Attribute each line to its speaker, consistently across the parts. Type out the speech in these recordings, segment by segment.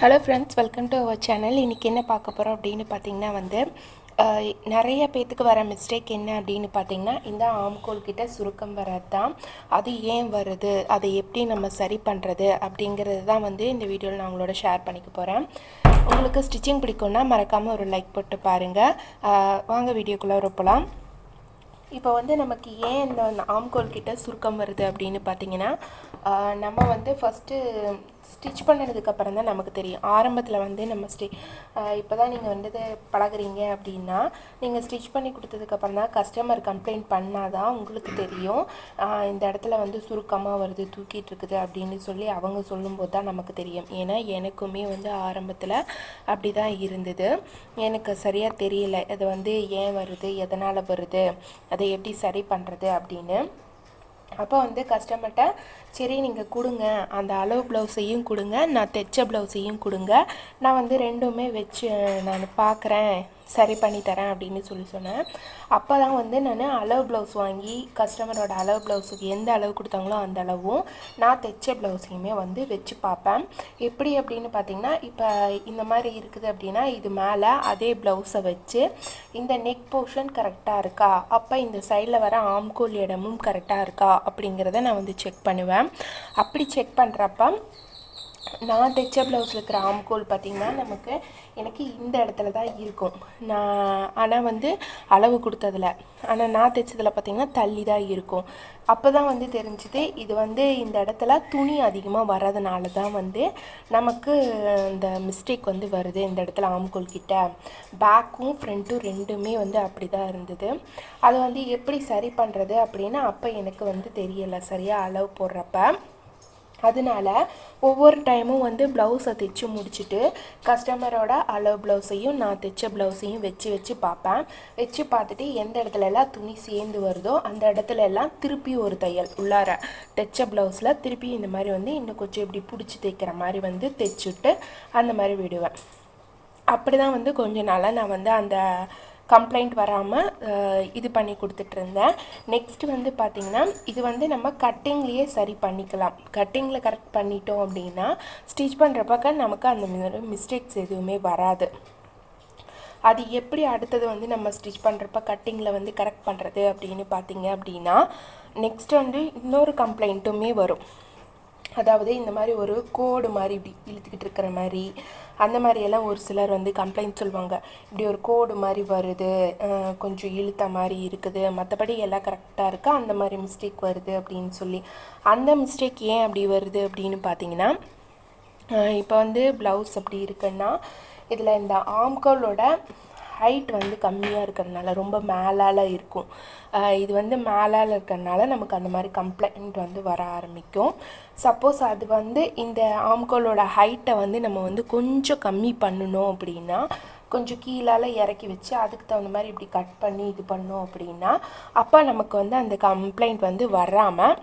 Speaker 1: Hello friends welcome to our channel இன்றைக்கி என்ன பார்க்க போகிறோம் அப்படின்னு பார்த்தீங்கன்னா வந்து நிறைய பேத்துக்கு வர மிஸ்டேக் என்ன அப்படின்னு பார்த்தீங்கன்னா இந்த ஆம்கோல் கிட்ட சுருக்கம் வர்றது தான் அது ஏன் வருது? அதை எப்படி நம்ம சரி பண்ணுறது அப்படிங்கிறது தான் வந்து இந்த வீடியோவில் நான் உங்களோட ஷேர் பண்ணிக்க போகிறேன் உங்களுக்கு ஸ்டிச்சிங் பிடிக்கும்னா மறக்காமல் ஒரு லைக் போட்டு பாருங்கள் வாங்க வீடியோக்குள்ளே ரொப்பலாம். இப்போ வந்து நமக்கு ஏன் இந்த ஆம்கோல் கிட்ட சுருக்கம் வருது அப்படின்னு பார்த்தீங்கன்னா நம்ம வந்து ஃபஸ்ட்டு ஸ்டிச் பண்ணுறதுக்கப்புறம் தான் நமக்கு தெரியும். ஆரம்பத்தில் வந்து நம்ம ஸ்டி இப்போ தான் நீங்கள் வந்து பழகிறீங்க பழகுறீங்க அப்படின்னா நீங்கள் ஸ்டிச் பண்ணி கொடுத்ததுக்கப்புறம் தான் கஸ்டமர் கம்ப்ளைண்ட் பண்ணால் தான் உங்களுக்கு தெரியும். இந்த இடத்துல வந்து சுருக்கமாக வருது தூக்கிட்டு இருக்குது அப்படின்னு சொல்லி அவங்க சொல்லும்போது தான் நமக்கு தெரியும். ஏன்னா எனக்குமே வந்து ஆரம்பத்தில் அப்படி தான் இருந்தது. எனக்கு சரியாக தெரியல. இது வந்து ஏன் வருது? எதனால் வருது? அதை எப்படி சரி பண்ணுறது அப்படின்னு. அப்போ வந்து கஸ்டமர்கிட்ட சரி நீங்கள் கொடுங்க. அந்த அளவு ப்ளவுஸையும் கொடுங்க. நான் தைச்ச ப்ளவுஸையும் கொடுங்க. நான் வந்து ரெண்டுமே வச்சு நான் பார்க்குறேன். சரி பண்ணி தரேன் அப்படின்னு சொல்லி சொன்னேன். அப்போ தான் வந்து நான் அளவு ப்ளவுஸ் வாங்கி கஸ்டமரோட அளவு ப்ளவுஸுக்கு எந்த அளவு கொடுத்தாங்களோ அந்த அளவும் நான் தைச்ச ப்ளவுஸையுமே வந்து வச்சு பார்ப்பேன். எப்படி அப்படின்னு பார்த்தீங்கன்னா இப்போ இந்த மாதிரி இருக்குது அப்படின்னா இது மேலே அதே ப்ளவுஸை வச்சு இந்த நெக் போர்ஷன் கரெக்டாக இருக்கா? அப்போ இந்த சைடில் வர ஆம்கோல் இடமும் கரெக்டாக இருக்கா? அப்படிங்கிறத நான் வந்து செக் பண்ணுவேன். அப்படி செக் பண்ணுறப்ப நான் தைச்ச ப்ளவுஸில் இருக்கிற ஆம்கோல் பார்த்திங்கன்னா நமக்கு எனக்கு இந்த இடத்துல தான் இருக்கும். நான் ஆனால் வந்து அளவு கொடுத்ததில். ஆனால் நான் தைச்சதில் பார்த்திங்கன்னா தள்ளி தான் இருக்கும். அப்போ தான் வந்து தெரிஞ்சுது இது வந்து இந்த இடத்துல துணி அதிகமாக வர்றதுனால தான் வந்து நமக்கு இந்த மிஸ்டேக் வந்து வருது இந்த இடத்துல ஆம்கோல் கிட்ட. பேக்கும் ஃப்ரண்ட்டும் ரெண்டுமே வந்து அப்படி தான் இருந்தது. அது வந்து எப்படி சரி பண்ணுறது அப்படின்னு அப்போ எனக்கு வந்து தெரியலை சரியாக அளவு போடுறப்ப. அதனால ஒவ்வொரு டைமும் வந்து ப்ளவுஸை தைச்சு முடிச்சுட்டு கஸ்டமரோட அளவு ப்ளவுஸையும் நான் தைச்ச ப்ளவுஸையும் வச்சு வச்சு பார்ப்பேன். வச்சு பார்த்துட்டு எந்த இடத்துல எல்லாம் துணி சேர்ந்து வருதோ அந்த இடத்துல எல்லாம் திருப்பி ஒரு தையல் உள்ளார தைச்ச ப்ளவுஸில் திருப்பி இந்த மாதிரி வந்து இன்னும் கொஞ்சம் இப்படி பிடிச்சி தைக்கிற மாதிரி வந்து தைச்சுட்டு அந்த மாதிரி விடுவேன். அப்படி தான் வந்து கொஞ்ச நாளாக நான் வந்து அந்த கம்ப்ளைண்ட் வராமல் இது பண்ணி கொடுத்துட்ருந்தேன். நெக்ஸ்ட்டு நெக்ஸ்ட் வந்து பார்த்திங்கன்னா இது வந்து நம்ம கட்டிங்லேயே சரி பண்ணிக்கலாம். கட்டிங்கில் கரெக்ட் பண்ணிட்டோம் அப்படின்னா ஸ்டிச் பண்ணுறப்பக்க நமக்கு அந்த மிஸ்டேக்ஸ் எதுவுமே வராது. அது எப்படி அடுத்தது வந்து நம்ம ஸ்டிச் பண்ணுறப்ப கட்டிங்கில் வந்து கரெக்ட் பண்ணுறது அப்படின்னு பார்த்தீங்க அப்படின்னா நெக்ஸ்ட் வந்து இன்னொரு கம்ப்ளைண்ட்டுமே வரும். அதாவது இந்த மாதிரி ஒரு கோடு மாதிரி இப்படி இழுத்துக்கிட்டு இருக்கிற மாதிரி அந்த மாதிரியெல்லாம் ஒரு சிலர் வந்து கம்ப்ளைண்ட் சொல்லுவாங்க இப்படி ஒரு கோடு மாதிரி வருது கொஞ்சம் இழுத்த மாதிரி இருக்குது மற்றபடி எல்லாம் கரெக்டாக இருக்கா அந்த மாதிரி மிஸ்டேக் வருது அப்படின்னு சொல்லி. அந்த மிஸ்டேக் ஏன் அப்படி வருது அப்படின்னு பார்த்தீங்கன்னா இப்போ வந்து ப்ளவுஸ் அப்படி இருக்குன்னா இதில் இந்த ஆம்கோலோட ஹைட் வந்து கம்மியாக இருக்கிறதுனால ரொம்ப மேலால் இருக்கும். இது வந்து மேலால் இருக்கிறதுனால நமக்கு அந்த மாதிரி கம்ப்ளைண்ட் வந்து வர ஆரம்பிக்கும். சப்போஸ் அது வந்து இந்த ஆம்கோலோட ஹைட்டை வந்து நம்ம வந்து கொஞ்சம் கம்மி பண்ணணும் அப்படின்னா கொஞ்சம் கீழால் இறக்கி வச்சு அதுக்கு தகுந்த மாதிரி இப்படி கட் பண்ணி இது பண்ணோம் அப்படின்னா அப்போ நமக்கு வந்து அந்த கம்ப்ளைண்ட் வந்து வராமல்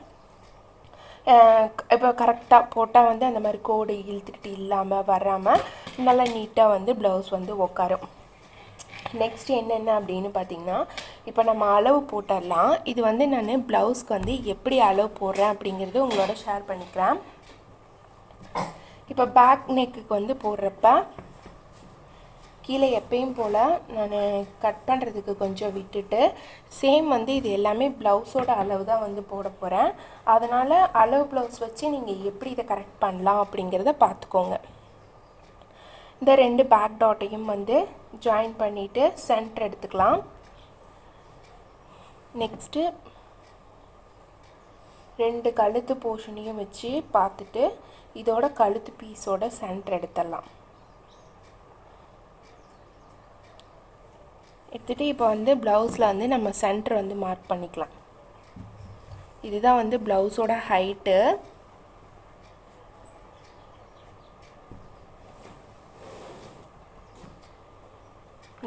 Speaker 1: இப்போ கரெக்டாக போட்டால் வந்து அந்த மாதிரி கோடு இழுத்துக்கிட்டு இல்லாமல் வராமல் நல்லா நீட்டாக வந்து ப்ளவுஸ் வந்து உக்காரும். நெக்ஸ்ட் என்னென்ன அப்படின்னு பார்த்தீங்கன்னா இப்போ நம்ம அளவு போட்டுடலாம் இது வந்து நான் ப்ளவுஸ்க்கு வந்து எப்படி அளவு போடுறேன் அப்படிங்கிறது உங்களோட ஷேர் பண்ணிக்கிறேன். இப்போ பேக் நெக்குக்கு வந்து போடுறப்ப கீழே எப்பயும் போல் நான் கட் பண்ணுறதுக்கு கொஞ்சம் விட்டுட்டு சேம் வந்து இது எல்லாமே ப்ளவுஸோட அளவு தான் வந்து போட போகிறேன் அதனால் அளவு ப்ளவுஸ் வச்சு நீங்கள் எப்படி இதை கரெக்ட் பண்ணலாம் அப்படிங்கிறத பார்த்துக்கோங்க. இந்த ரெண்டு பேக் டாட்டையும் வந்து ஜாயின் பண்ணிவிட்டு சென்டர் எடுத்துக்கலாம். நெக்ஸ்ட்டு ரெண்டு கழுத்து போர்ஷனையும் வச்சு பார்த்துட்டு இதோட கழுத்து பீஸோட சென்டர் எடுத்துடலாம். எடுத்துகிட்டு இப்போ வந்து ப்ளவுஸில் வந்து நம்ம சென்டர் வந்து மார்க் பண்ணிக்கலாம். இதுதான் வந்து ப்ளவுஸோட ஹைட்டு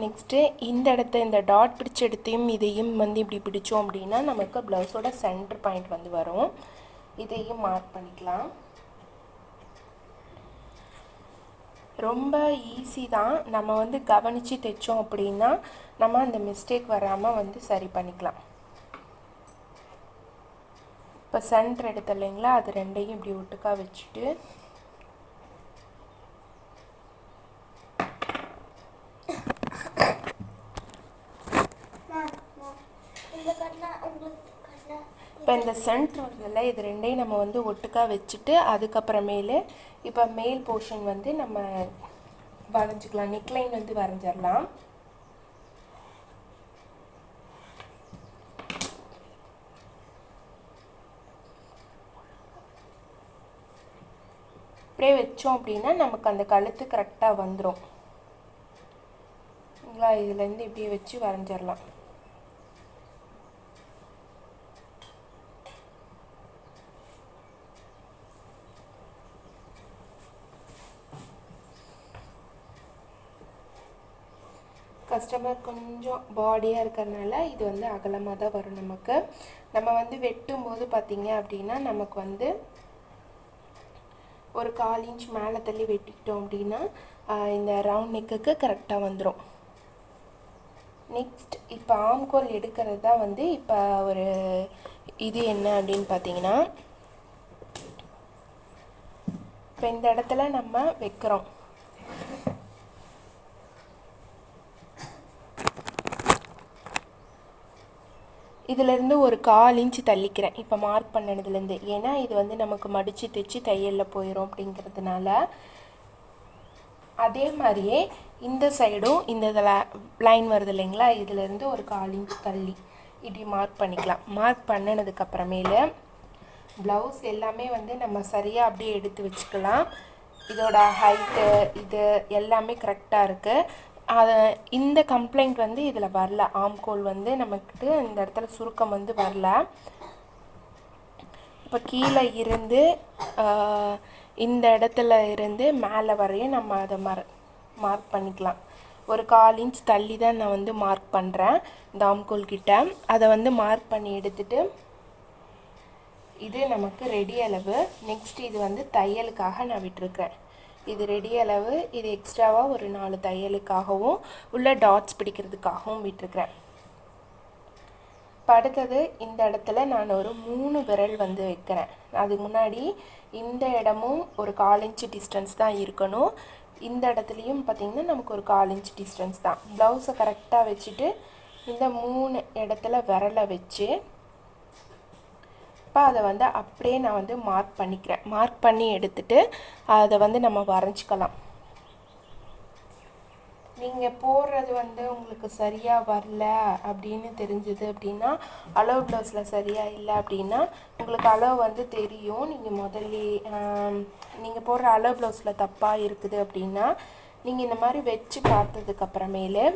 Speaker 1: நெக்ஸ்ட்டு இந்த இடத்த இந்த டாட் பிடிச்ச இடத்தையும் இதையும் வந்து இப்படி பிடிச்சோம் அப்படின்னா நமக்கு ப்ளவுஸோட சென்டர் பாயிண்ட் வந்து வரும். இதையும் மார்க் பண்ணிக்கலாம். ரொம்ப ஈஸி தான். நம்ம வந்து கவனித்து தைச்சோம் அப்படின்னா நம்ம அந்த மிஸ்டேக் வராமல் வந்து சரி பண்ணிக்கலாம். இப்போ சென்டர் எடுத்த இல்லைங்களா? அது ரெண்டையும் இப்படி ஒட்டுக்கா வச்சுட்டு இப்போ இந்த சென்ட்ரு வருதுல்ல இது ரெண்டையும் நம்ம வந்து ஒட்டுக்காக வச்சுட்டு அதுக்கப்புறமேலு இப்போ மேல் போர்ஷன் வந்து நம்ம வரைஞ்சிக்கலாம். நெக்லைன் வந்து வரைஞ்சிடலாம் இப்படியே வச்சோம் அப்படின்னா நமக்கு அந்த கழுத்து கரெக்டாக வந்துடும் சரிங்களா இதுலேருந்து இப்படியே வச்சு வரைஞ்சிடலாம் கஸ்டமர் கொஞ்சம் பாடியாக இருக்கிறதுனால இது வந்து அகலமாக தான் வரும் நமக்கு. நம்ம வந்து வெட்டும் போது பார்த்திங்க அப்படின்னா நமக்கு வந்து ஒரு கால் இன்ச் மேலே தள்ளி வெட்டிக்கிட்டோம் அப்படின்னா இந்த ரவுண்ட் நெக்குக்கு கரெக்டாக வந்துடும் நெக்ஸ்ட் இப்போ ஆம்கோல் எடுக்கிறது தான் வந்து இப்போ ஒரு இது என்ன அப்படின்னு பார்த்தீங்கன்னா இப்போ இந்த இடத்துல நம்ம வைக்கிறோம். இதிலேருந்து ஒரு கால் இன்ச்சு தள்ளிக்கிறேன். இப்போ மார்க் பண்ணினதுலேருந்து ஏன்னா இது வந்து நமக்கு மடித்து தைச்சி தையலில் போயிடும் அப்படிங்கிறதுனால. அதே மாதிரியே இந்த சைடும் இந்த இதில் லைன் வருது இல்லைங்களா? இதுலேருந்து ஒரு கால் இன்ச் தள்ளி இப்படி மார்க் பண்ணிக்கலாம். மார்க் பண்ணினதுக்கப்புறமேலு ப்ளவுஸ் எல்லாமே வந்து நம்ம சரியாக அப்படியே எடுத்து வச்சுக்கலாம். இதோட ஹைட்டு இது எல்லாமே கரெக்டாக இருக்குது அதை இந்த கம்ப்ளைண்ட் வந்து இதில் வரல. ஆம்கோல் வந்து நமக்கு இந்த இடத்துல சுருக்கம் வந்து வரல. இப்போ கீழே இருந்து இந்த இடத்துல இருந்து மேலே வரையும் நம்ம அதை மர மார்க் பண்ணிக்கலாம். ஒரு கால் இன்ச் தள்ளி தான் நான் வந்து மார்க் பண்ணுறேன் இந்த ஆம்கோல் கிட்ட. அதை வந்து மார்க் பண்ணி எடுத்துட்டு இது நமக்கு ரெடி அளவு. நெக்ஸ்ட் இது வந்து தையலுக்காக நான் விட்டுருக்கேன். இது ரெடி அளவு இது எக்ஸ்ட்ராவாக ஒரு நாலு தையலுக்காகவும் உள்ள டாட்ஸ் பிடிக்கிறதுக்காகவும் விட்டுருக்குறேன். அடுத்தது இந்த இடத்துல நான் ஒரு மூணு விரல் வந்து வைக்கிறேன். அதுக்கு முன்னாடி இந்த இடமும் ஒரு கால் இன்ச்சு டிஸ்டன்ஸ் தான் இருக்கணும். இந்த இடத்துலையும் பார்த்திங்கன்னா நமக்கு ஒரு கால் இன்ச் டிஸ்டன்ஸ் தான். ப்ளவுஸை கரெக்டாக வச்சுட்டு இந்த மூணு இடத்துல விரலை வச்சு அப்போ அதை வந்து அப்படியே நான் வந்து மார்க் பண்ணிக்கிறேன். மார்க் பண்ணி எடுத்துட்டு அதை வந்து நம்ம வரைஞ்சிக்கலாம். நீங்கள் போடுறது வந்து உங்களுக்கு சரியாக வரல அப்படின்னு தெரிஞ்சுது அப்படின்னா அளவு ப்ளவுஸில் சரியாக இல்லை அப்படின்னா உங்களுக்கு அளவு வந்து தெரியும். நீங்கள் முதல்ல நீங்கள் போடுற அளவு ப்ளவுஸில் தப்பாக இருக்குது அப்படின்னா நீங்கள் இந்த மாதிரி வச்சு பார்த்ததுக்கப்புறமேலு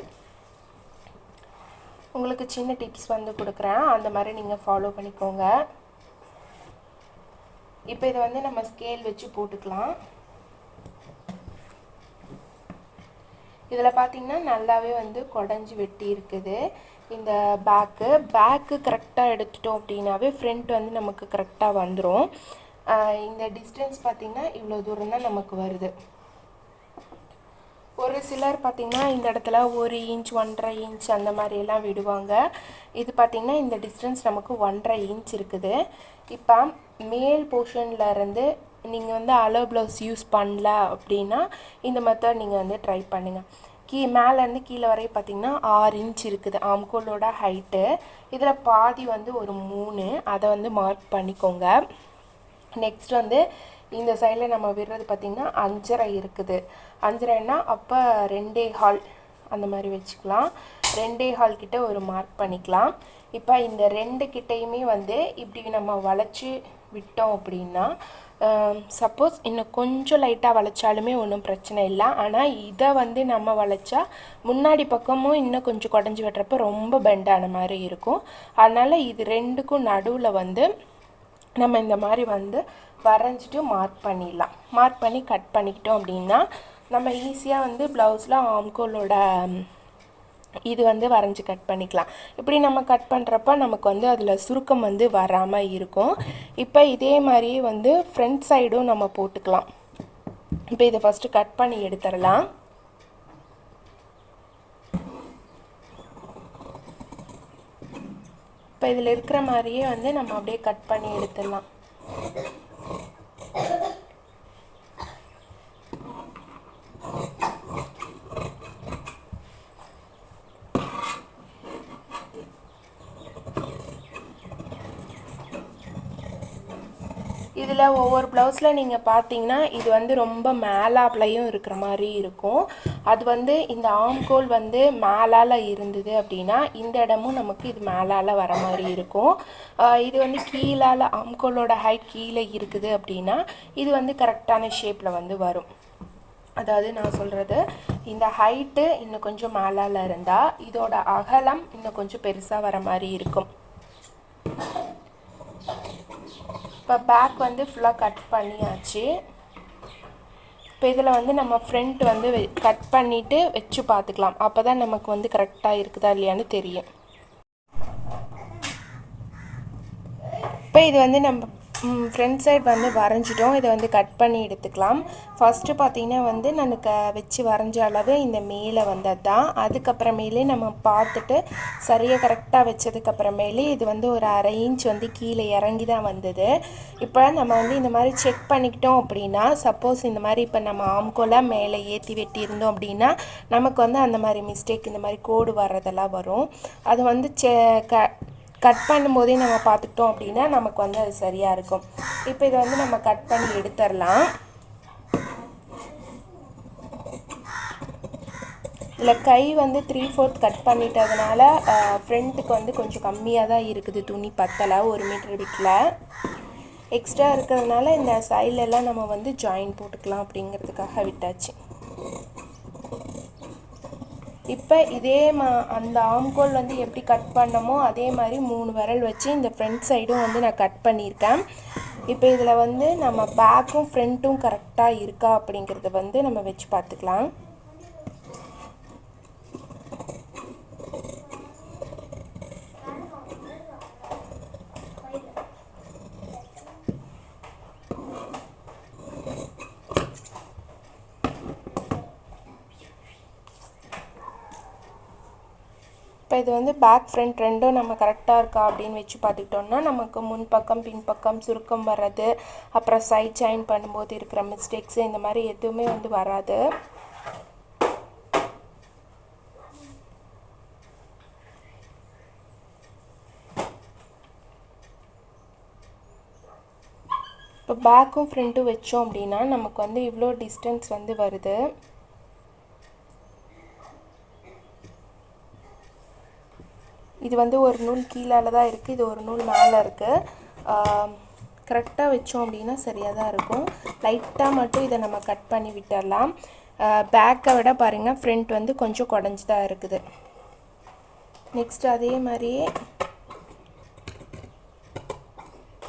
Speaker 1: உங்களுக்கு சின்ன டிப்ஸ் வந்து கொடுக்குறேன். அந்த மாதிரி நீங்கள் ஃபாலோ பண்ணிக்கோங்க. இப்போ இதை வந்து நம்ம ஸ்கேல் வச்சு போட்டுக்கலாம். இதில் பார்த்திங்கன்னா நல்லாவே வந்து குடஞ்சி வெட்டி இருக்குது. இந்த பேக்கு பேக்கு கரெக்டாக எடுத்துட்டோம் அப்படின்னாவே ஃப்ரண்ட் வந்து நமக்கு கரெக்டாக வந்துடும் இந்த டிஸ்டன்ஸ் பார்த்திங்கன்னா இவ்வளோ தூரம் தான் நமக்கு வருது. ஒரு சிலர் பார்த்திங்கன்னா இந்த இடத்துல ஒரு இன்ச் ஒன்றரை இன்ச் அந்த மாதிரியெல்லாம் விடுவாங்க. இது பார்த்திங்கன்னா இந்த டிஸ்டன்ஸ் நமக்கு ஒன்றரை இன்ச் இருக்குது. இப்போ மேல் போர்ஷனில் இருந்து நீங்கள் வந்து அலோ ப்ளவுஸ் யூஸ் பண்ணல அப்படின்னா இந்த மெத்தட் நீங்கள் வந்து ட்ரை பண்ணுங்கள் கீ மேலேருந்து கீழே வரையும் பார்த்திங்கன்னா ஆறு இன்ச் இருக்குது. ஆம்கோலோட ஹைட்டு இதில் பாதி வந்து ஒரு மூணு. அதை வந்து மார்க் பண்ணிக்கோங்க. நெக்ஸ்ட் வந்து இந்த சைடில் நம்ம விடுறது பார்த்திங்கன்னா அஞ்சரை இருக்குது. அஞ்சரைன்னா அப்போ ரெண்டே ஹால் அந்த மாதிரி வச்சுக்கலாம். ரெண்டே ஹால் கிட்ட ஒரு மார்க் பண்ணிக்கலாம். இப்போ இந்த ரெண்டு கிட்டையுமே வந்து இப்படி நம்ம வளைச்சி விட்டோம் அப்படின்னா சப்போஸ் இன்னும் கொஞ்சம் லைட்டாக வளைச்சாலுமே ஒன்றும் பிரச்சனை இல்லை. ஆனால் இதை வந்து நம்ம வளைச்சா முன்னாடி பக்கமும் இன்னும் கொஞ்சம் குடஞ்சி வெட்டுறப்ப ரொம்ப பெண்டான மாதிரி இருக்கும். அதனால் இது ரெண்டுக்கும் நடுவில் வந்து நம்ம இந்த மாதிரி வந்து வரைஞ்சிட்டு மார்க் பண்ணிடலாம். மார்க் பண்ணி கட் பண்ணிக்கிட்டோம் அப்படின்னா நம்ம ஈஸியாக வந்து ப்ளவுஸில் ஆம்கோலோட இது வந்து வரைஞ்சி கட் பண்ணிக்கலாம். இப்படி நம்ம கட் பண்ணுறப்ப நமக்கு வந்து அதில் சுருக்கம் வந்து வராமல் இருக்கும். இப்போ இதே மாதிரியே வந்து ஃப்ரண்ட் சைடும் நம்ம போட்டுக்கலாம். இப்போ இதை ஃபஸ்ட்டு கட் பண்ணி எடுத்துடலாம். இப்போ இதில் இருக்கிற மாதிரியே வந்து நம்ம அப்படியே கட் பண்ணி எடுத்துடலாம். இதில் ஒவ்வொரு ப்ளவுஸில் நீங்கள் பார்த்தீங்கன்னா இது வந்து ரொம்ப மேலாப்லையும் இருக்கிற மாதிரி இருக்கும். அது வந்து இந்த ஆம்கோல் வந்து மேலால் இருந்தது அப்படின்னா இந்த இடமும் நமக்கு இது மேலால் வர மாதிரி இருக்கும். இது வந்து கீழால் ஆம்கோலோட ஹைட் கீழே இருக்குது அப்படின்னா இது வந்து கரெக்டான ஷேப்பில் வந்து வரும். அதாவது நான் சொல்கிறது இந்த ஹைட்டு இன்னும் கொஞ்சம் மேலால் இருந்தால் இதோட அகலம் இன்னும் கொஞ்சம் பெருசாக வர மாதிரி இருக்கும். இப்போ பேக் வந்து ஃபுல்லாக கட் பண்ணியாச்சு. இப்போ இதில் வந்து நம்ம ஃப்ரண்ட் வந்து கட் பண்ணிவிட்டு வச்சு பார்த்துக்கலாம் அப்போ தான் நமக்கு வந்து கரெக்டாக இருக்குதா இல்லையான்னு தெரியும். இப்போ இது வந்து நம்ம ஃப்ரண்ட் சைடு வந்து வரைஞ்சிட்டோம். இதை வந்து கட் பண்ணி எடுத்துக்கலாம். ஃபஸ்ட்டு பார்த்தீங்கன்னா வந்து நான் க வச்சு வரைஞ்ச அளவு இந்த மேலே வந்தது தான். அதுக்கப்புறமேலே நம்ம பார்த்துட்டு சரியாக கரெக்டாக வச்சதுக்கப்புறமேலே இது வந்து ஒரு அரை இன்ச் வந்து கீழே இறங்கி தான் வந்தது. இப்போ நம்ம வந்து இந்த மாதிரி செக் பண்ணிக்கிட்டோம் அப்படின்னா சப்போஸ் இந்த மாதிரி இப்போ நம்ம ஆம்கோலாக மேலே ஏற்றி வெட்டியிருந்தோம் அப்படின்னா நமக்கு வந்து அந்த மாதிரி மிஸ்டேக் இந்த மாதிரி கோடு வர்றதெல்லாம் வரும். அது வந்து செ க கட் பண்ணும்போதே நம்ம பார்த்துக்கிட்டோம் அப்படின்னா நமக்கு வந்து அது சரியாக இருக்கும். இப்போ இதை வந்து நம்ம கட் பண்ணி எடுத்துடலாம். இதில் கை வந்து த்ரீ ஃபோர்த் கட் பண்ணிட்டதுனால ஃப்ரண்ட்டுக்கு வந்து கொஞ்சம் கம்மியாக தான் இருக்குது. துணி பத்தலை ஒரு மீட்டர் விட்டில். எக்ஸ்ட்ரா இருக்கிறதுனால இந்த சைட்லெல்லாம் நம்ம வந்து ஜாயின் போட்டுக்கலாம் அப்படிங்கிறதுக்காக விட்டாச்சு. இப்போ இதே மா அந்த ஆம்கோல் வந்து எப்படி கட் பண்ணமோ அதே மாதிரி மூணு விரல் வச்சு இந்த ஃப்ரண்ட் சைடும் வந்து நான் கட் பண்ணியிருக்கேன். இப்போ இதில் வந்து நம்ம பேக்கும் ஃப்ரண்ட்டும் கரெக்டாக இருக்கா அப்படிங்கிறத வந்து நம்ம வச்சு பார்த்துக்கலாம். இது வந்து பேக் ஃப்ரண்ட் ரெண்டும் நம்ம கரெக்டாக இருக்கா அப்படின்னு வச்சு பார்த்துக்கிட்டோம்னா நமக்கு முன்பக்கம் பின்பக்கம் சுருக்கம் வர்றது அப்புறம் சைட் ஜாயின் பண்ணும்போது இருக்கிற மிஸ்டேக்ஸு இந்த மாதிரி எதுவுமே வந்து வராது. இப்போ பேக்கும் ஃப்ரண்ட்டும் வச்சோம் அப்படின்னா நமக்கு வந்து இவ்வளோ டிஸ்டன்ஸ் வந்து வருது. இது வந்து ஒரு நூல் கீழால தான் இருக்குது இது ஒரு நூல் மேலே இருக்குது கரெக்டாக வச்சோம் அப்படின்னா சரியாக தான் இருக்கும். லைட்டாக மட்டும் இதை நம்ம கட் பண்ணி விட்டுடலாம் பேக்கை விட பாருங்கள் ஃப்ரண்ட் வந்து கொஞ்சம் குடஞ்சி தான் இருக்குது. நெக்ஸ்ட் அதே மாதிரியே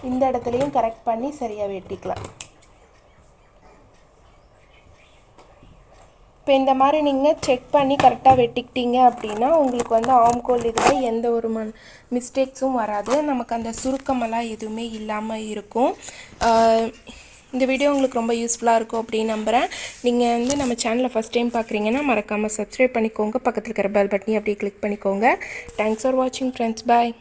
Speaker 1: இந்த இடத்துலையும் கரெக்ட் பண்ணி சரியாக வெட்டிக்கலாம். இப்போ இந்த மாதிரி நீங்கள் செக் பண்ணி கரெக்டாக வெட்டிக்கிட்டீங்க அப்படின்னா உங்களுக்கு வந்து ஆம்கோல் இதில் எந்த ஒரு ம மிஸ்டேக்ஸும் வராது. நமக்கு அந்த சுருக்கமெல்லாம் எதுவுமே இல்லாமல் இருக்கும். இந்த வீடியோ உங்களுக்கு ரொம்ப யூஸ்ஃபுல்லாக இருக்கும் அப்படின்னு நம்புகிறேன் நீங்கள் வந்து நம்ம சேனலை ஃபஸ்ட் டைம் பார்க்குறீங்கன்னா மறக்காமல் சப்ஸ்கிரைப் பண்ணிக்கோங்க. பக்கத்தில் இருக்கிற பெல் பட்டனையும் அப்படியே கிளிக் பண்ணிக்கோங்க. தேங்க்ஸ் ஃபார் வாட்சிங் ஃப்ரெண்ட்ஸ் பாய்